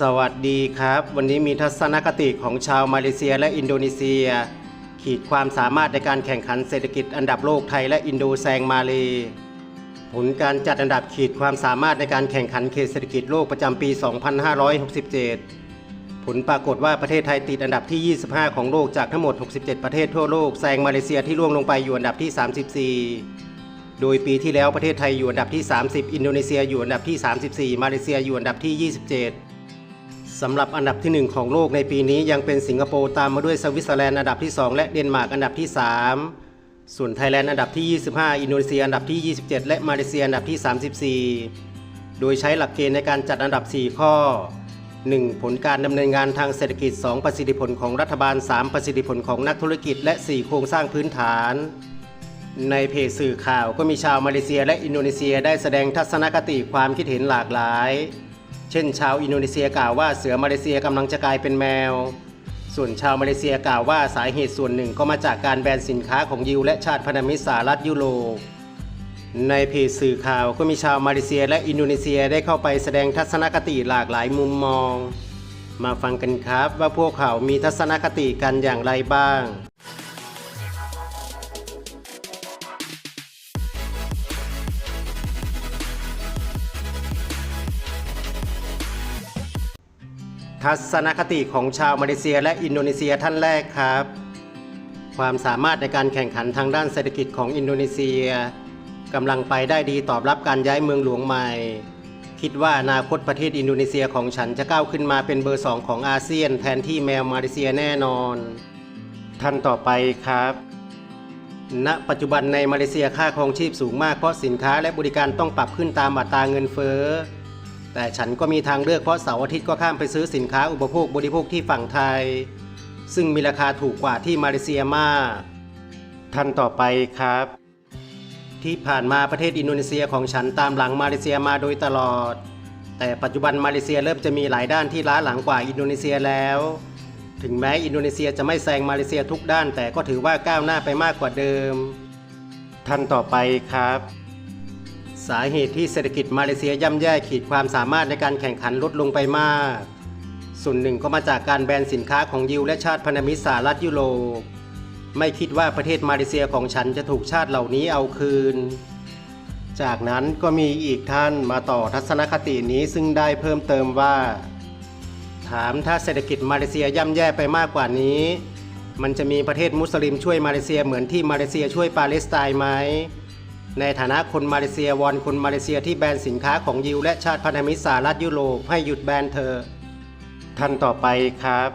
สวัสดีครับ วันนี้มีทัศนคติของชาวมาเลเซียและอินโดนีเซีย ขีดความสามารถในการแข่งขันเศรษฐกิจอันดับโลกไทยและอินโดแซงมาเลผลการจัดอันดับขีดความสามารถในการแข่งขันเขตเศรษฐกิจโลกประจำปี 2567 ผลปรากฏว่าประเทศไทยติดอันดับที่ 25 ของโลกจากทั้งหมด 67 ประเทศทั่วโลกแซงมาเลเซียที่ร่วงลงไปอยู่อันดับที่ 34 โดยปีที่แล้วประเทศไทยอยู่อันดับที่ 30 อินโดนีเซียอยู่อันดับที่ 34 มาเลเซียอยู่อันดับที่ 27 สำหรับอันดับที่ 1 ของโลกในปีนี้ยังเป็นสิงคโปร์ตามมาด้วยสวิตเซอร์แลนด์อันดับที่ 2 และเดนมาร์กอันดับที่ 3 ส่วนไทยแลนด์อันดับที่ 25 อินโดนีเซียอันดับที่ 27 และมาเลเซียอันดับที่ 34 โดยใช้หลักเกณฑ์ในการจัดอันดับ 4 ข้อ 1. ผลการดำเนินงานทางเศรษฐกิจ 2 ประสิทธิผลของรัฐบาล 3 ประสิทธิผลของนักธุรกิจ และ 4 โครงสร้างพื้นฐาน ในเพจสื่อข่าวก็มีชาวมาเลเซีย และอินโดนีเซียได้แสดงทัศนคติความคิดเห็นหลากหลาย เช่น ชาวอินโดนีเซียกล่าวว่าเสือมาเลเซียกำลังจะกลายเป็นแมว ส่วนชาวมาเลเซียกล่าวว่าสาเหตุส่วนหนึ่งก็มาจากการแบนสินค้าของยิวและชาติพันธมิตรสหรัฐยุโรปในเพจสื่อข่าวก็มีชาวมาเลเซียและอินโดนีเซียได้เข้าไปแสดงทัศนคติหลากหลายมุมมอง มาฟังกันครับว่าพวกเขามีทัศนคติกันอย่างไรบ้าง ทัศนคติของชาวมาเลเซีย และอินโดนีเซียท่านแรกครับ ความสามารถในการแข่งขันทางด้านเศรษฐกิจของอินโดนีเซียกำลังไปได้ดีตอบรับการย้ายเมืองหลวงใหม่ คิดว่าอนาคตประเทศอินโดนีเซียของฉันจะก้าวขึ้นมาเป็นเบอร์สองของอาเซียน แทนที่แมวมาเลเซียแน่นอน ท่านต่อไปครับณปัจจุบันในมาเลเซียค่าครองชีพสูงมากเพราะสินค้าและบริการต้องปรับขึ้นตามอัตราเงินเฟ้อ แต่ฉันก็มีทางเลือกเพราะเสาร์อาทิตย์ก็ข้ามไปซื้อสินค้าอุปโภคบริโภคที่ฝั่งไทย ซึ่งมีราคาถูกกว่าที่มาเลเซียมาก ท่านต่อไปครับ ที่ผ่านมาประเทศอินโดนีเซียของฉันตามหลังมาเลเซียมาโดยตลอด แต่ปัจจุบันมาเลเซียเริ่มจะมีหลายด้านที่ล้าหลังกว่าอินโดนีเซียแล้ว ถึงแม้อินโดนีเซียจะไม่แซงมาเลเซียทุกด้าน แต่ก็ถือว่าก้าวหน้าไปมากกว่าเดิม ท่านต่อไปครับ สาเหตุที่เศรษฐกิจมาเลเซียย่ำแย่ขีดความสามารถในการแข่งขันลดลงไปมาก ส่วนหนึ่งก็มาจากการแบนสินค้าของยิวและชาติพันธมิตรสหรัฐยุโรปไม่คิดว่าประเทศมาเลเซียของฉันจะถูกชาติเหล่านี้เอาคืน จากนั้นก็มีอีกท่านมาต่อทัศนคตินี้ซึ่งได้เพิ่มเติมว่า ถามถ้าเศรษฐกิจมาเลเซียย่ำแย่ไปมากกว่านี้ มันจะมีประเทศมุสลิมช่วยมาเลเซียเหมือนที่มาเลเซียช่วยปาเลสไตน์ไหม ในฐานะคนมาเลเซียวอนคนมาเลเซียที่แบนสินค้าของยิวและชาติพันธมิตรสหรัฐยุโรปให้หยุดแบนเธอ ท่านต่อไปครับ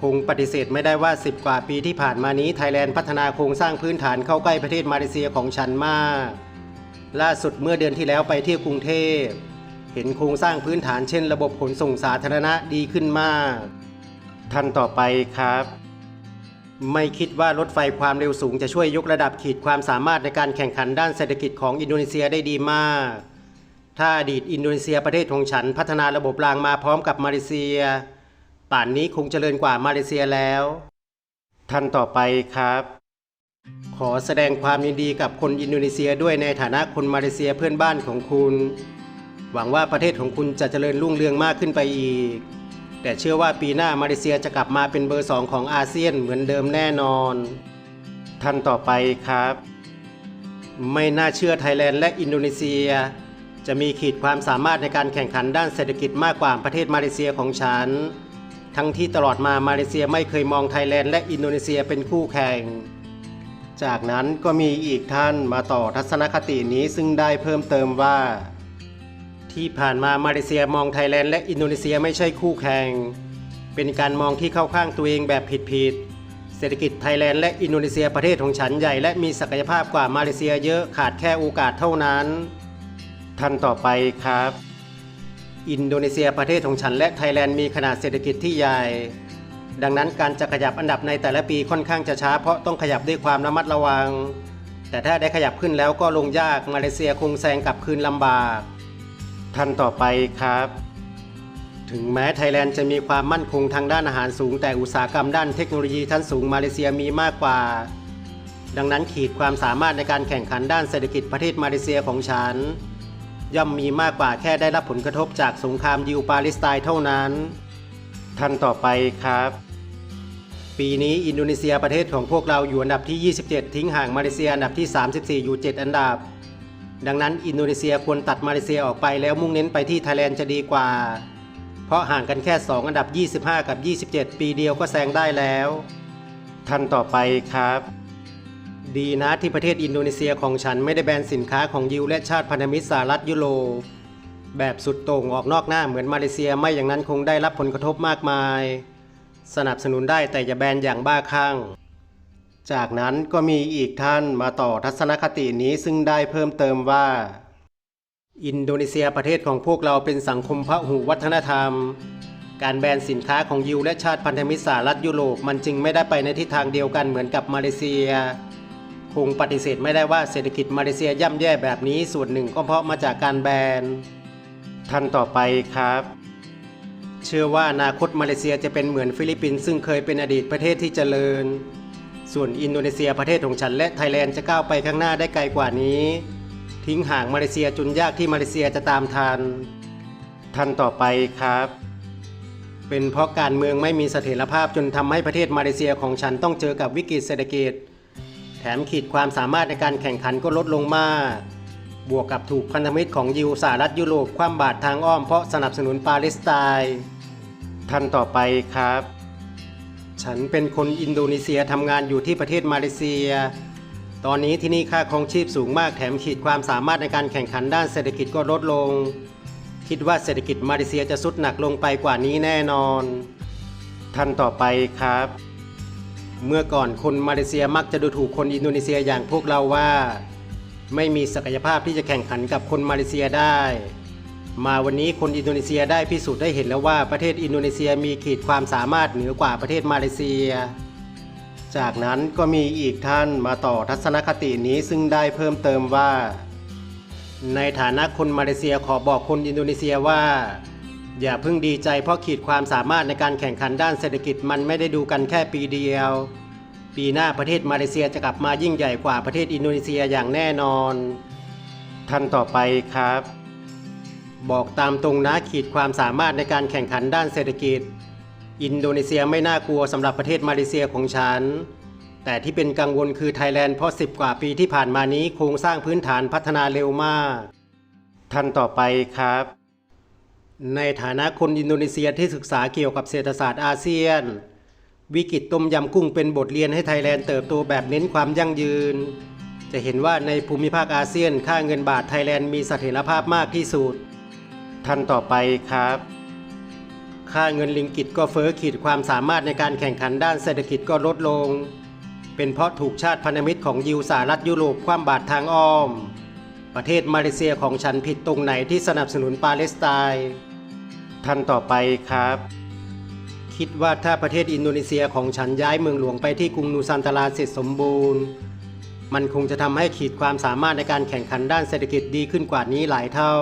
คงปฏิเสธไม่ได้ว่า 10 กว่าปีที่ผ่านมานี้ไทยแลนด์พัฒนาโครงสร้างพื้นฐานเข้าใกล้ประเทศมาเลเซียของฉันมาก ล่าสุดเมื่อเดือนที่แล้วไปเที่ยวกรุงเทพ เห็นโครงสร้างพื้นฐานเช่น ระบบขนส่งสาธารณะดีขึ้นมาก ท่านต่อไปครับ ไม่คิดว่ารถไฟความเร็วสูงจะช่วยยกระดับขีดความสามารถในการแข่งขันด้านเศรษฐกิจของอินโดนีเซียได้ดีมาก ถ้าอดีตอินโดนีเซียประเทศของฉันพัฒนาระบบรางมาพร้อมกับมาเลเซีย ป่านนี้คงเจริญกว่ามาเลเซียแล้ว ท่านต่อไปครับ ขอแสดงความยินดีกับคนอินโดนีเซียด้วยในฐานะคนมาเลเซียเพื่อนบ้านของคุณ หวังว่าประเทศของคุณจะเจริญรุ่งเรืองมากขึ้นไปอีก แต่เชื่อว่าปีหน้ามาเลเซียจะกลับมาเป็นเบอร์สองของอาเซียนเหมือนเดิมแน่นอน ท่านต่อไปครับ ไม่น่าเชื่อไทยแลนด์และอินโดนีเซีย จะมีขีดความสามารถในการแข่งขันด้านเศรษฐกิจมากกว่าประเทศมาเลเซียของฉัน ทั้งที่ตลอดมามาเลเซียไม่เคยมองไทยแลนด์และอินโดนีเซียเป็นคู่แข่ง จากนั้นก็มีอีกท่านมาต่อทัศนคตินี้ซึ่งได้เพิ่มเติมว่า ที่ผ่านมามาเลเซียมองไทยแลนด์และอินโดนีเซียไม่ใช่คู่แข่ง เป็นการมองที่เข้าข้างตัวเองแบบผิดๆ เศรษฐกิจไทยแลนด์และอินโดนีเซียประเทศของฉันใหญ่และมีศักยภาพกว่ามาเลเซียเยอะขาดแค่โอกาสเท่านั้น ท่านต่อไปครับ อินโดนีเซียประเทศของฉันและไทยแลนด์มีขนาดเศรษฐกิจที่ใหญ่ ดังนั้นการจะขยับอันดับในแต่ละปีค่อนข้างจะช้าเพราะต้องขยับด้วยความระมัดระวัง แต่ถ้าได้ขยับขึ้นแล้วก็ลงยากมาเลเซียคงแซงกลับคืนลำบาก ท่านต่อไปครับ ถึงแม้ไทยแลนด์จะมีความมั่นคงทางด้านอาหารสูง แต่อุตสาหกรรมด้านเทคโนโลยีชั้นสูงมาเลเซียมีมากกว่า ดังนั้นขีดความสามารถในการแข่งขันด้านเศรษฐกิจประเทศมาเลเซียของฉัน ย่อมมีมากกว่าแค่ได้รับผลกระทบจากสงครามยิวปาเลสไตน์เท่านั้น ท่านต่อไปครับปีนี้อินโดนีเซียประเทศของพวกเราอยู่อันดับที่ 27 ทิ้งห่างมาเลเซียอันดับที่ 34 อยู่ 7 อันดับ ดังนั้นอินโดนีเซียควรตัดมาเลเซียออกไปแล้วมุ่งเน้นไปที่ไทยแลนด์จะดีกว่า เพราะห่างกันแค่ 2 อันดับ 25 กับ 27 ปีเดียวก็แซงได้แล้วท่านต่อไปครับ ดีนะที่ประเทศอินโดนีเซียของฉันไม่ได้แบนสินค้าของยิวและชาติพันธมิตรสหรัฐยุโรปแบบสุดโต่งออกนอกหน้าเหมือนมาเลเซียไม่อย่างนั้นคงได้รับผลกระทบมากมาย สนับสนุนได้แต่อย่าแบนอย่างบ้าคลั่ง จากนั้นก็มีอีกท่านมาต่อทัศนคตินี้ซึ่งได้เพิ่มเติมว่า อินโดนีเซียประเทศของพวกเราเป็นสังคมพหุวัฒนธรรม การแบนสินค้าของยิวและชาติพันธมิตรสหรัฐยุโรปมันจึงไม่ได้ไปในทิศทางเดียวกันเหมือนกับมาเลเซีย คงปฏิเสธไม่ได้ว่าเศรษฐกิจมาเลเซียย่ำแย่แบบนี้ส่วนหนึ่งก็เพราะมาจากการแบนท่านต่อไปครับเชื่อว่าอนาคตมาเลเซียจะเป็นเหมือนฟิลิปปินส์ซึ่งเคยเป็นอดีตประเทศที่เจริญ ส่วนอินโดนีเซียประเทศของฉันและไทยแลนด์จะก้าวไปข้างหน้าได้ไกลกว่านี้ ทิ้งห่างมาเลเซียจนยากที่มาเลเซียจะตามทันท่านต่อไปครับ เป็นเพราะการเมืองไม่มีเสถียรภาพจนทำให้ประเทศมาเลเซียของฉันต้องเจอกับวิกฤตเศรษฐกิจ แถมขีดความสามารถในการแข่งขันก็ลดลงมาก บวกกับถูกพันธมิตรของยิวสหรัฐยุโรปคว่ำบาตรทางอ้อมเพราะสนับสนุนปาเลสไตน์ท่านต่อไปครับ ฉันเป็นคนอินโดนีเซียทำงานอยู่ที่ประเทศมาเลเซีย ตอนนี้ที่นี่ค่าครองชีพสูงมากแถมขีดความสามารถในการแข่งขันด้านเศรษฐกิจก็ลดลง คิดว่าเศรษฐกิจมาเลเซียจะสุดหนักลงไปกว่านี้แน่นอน ท่านต่อไปครับ เมื่อก่อนคนมาเลเซียมักจะดูถูกคนอินโดนีเซียอย่างพวกเราว่า ไม่มีศักยภาพที่จะแข่งขันกับคนมาเลเซียได้ มาวันนี้คนอินโดนีเซียได้พิสูจน์ได้เห็นแล้วว่าประเทศอินโดนีเซียมีขีดความสามารถเหนือกว่าประเทศมาเลเซีย จากนั้นก็มีอีกท่านมาต่อทัศนคตินี้ซึ่งได้เพิ่มเติมว่า ในฐานะคนมาเลเซียขอบอกคนอินโดนีเซียว่า อย่าเพิ่งดีใจเพราะขีดความสามารถในการแข่งขันด้านเศรษฐกิจมันไม่ได้ดูกันแค่ปีเดียว ปีหน้าประเทศมาเลเซียจะกลับมายิ่งใหญ่กว่าประเทศอินโดนีเซียอย่างแน่นอน ท่านต่อไปครับ บอกตามตรงนะขีดความสามารถในการแข่งขันด้านเศรษฐกิจ อินโดนีเซียไม่น่ากลัวสำหรับประเทศมาเลเซียของฉัน แต่ที่เป็นกังวลคือไทยแลนด์เพราะ10 กว่าปีที่ผ่านมานี้โครงสร้างพื้นฐานพัฒนาเร็วมาก ท่านต่อไปครับ ในฐานะคนอินโดนีเซียที่ศึกษาเกี่ยวกับเศรษฐศาสตร์อาเซียน วิกฤตต้มยำกุ้งเป็นบทเรียนให้ไทยแลนด์เติบโตแบบเน้นความยั่งยืนจะเห็นว่าในภูมิภาคอาเซียนค่าเงินบาทไทยแลนด์มีเสถียรภาพมากที่สุด ท่านต่อไปครับ ค่าเงินลิงกิตก็เฟ้อขีดความสามารถในการแข่งขันด้านเศรษฐกิจก็ลดลง เป็นเพราะถูกชาติพันธมิตรของยิวสหรัฐยุโรปคว่ำบาตรทางอ้อม ประเทศมาเลเซียของฉันผิดตรงไหนที่สนับสนุนปาเลสไตน์ท่านต่อไปครับ คิดว่าถ้าประเทศอินโดนีเซียของฉันย้ายเมืองหลวงไปที่กรุงนูซันตาราเสร็จสมบูรณ์ มันคงจะทำให้ขีดความสามารถในการแข่งขันด้านเศรษฐกิจดีขึ้นกว่านี้หลายเท่า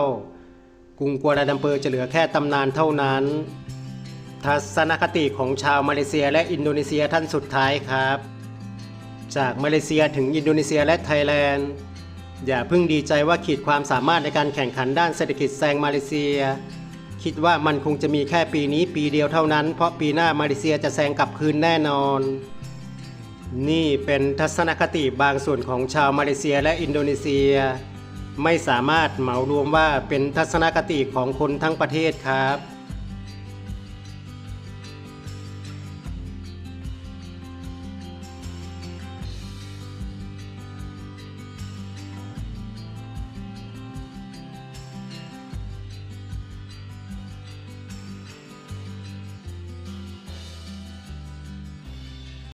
รุงกัวลาลัมเปอร์จะเหลือแค่ตำนานเท่านั้น ทัศนคติของชาวมาเลเซียและอินโดนีเซียท่านสุดท้ายครับ จากมาเลเซียถึงอินโดนีเซียและไทยแลนด์ อย่าเพิ่งดีใจว่าขีดความสามารถในการแข่งขันด้านเศรษฐกิจแซงมาเลเซีย คิดว่ามันคงจะมีแค่ปีนี้ปีเดียวเท่านั้น เพราะปีหน้ามาเลเซียจะแซงกลับคืนแน่นอน นี่เป็นทัศนคติบางส่วนของชาวมาเลเซียและอินโดนีเซีย ไม่สามารถเหมารวมว่าเป็นทัศนคติของคนทั้งประเทศครับ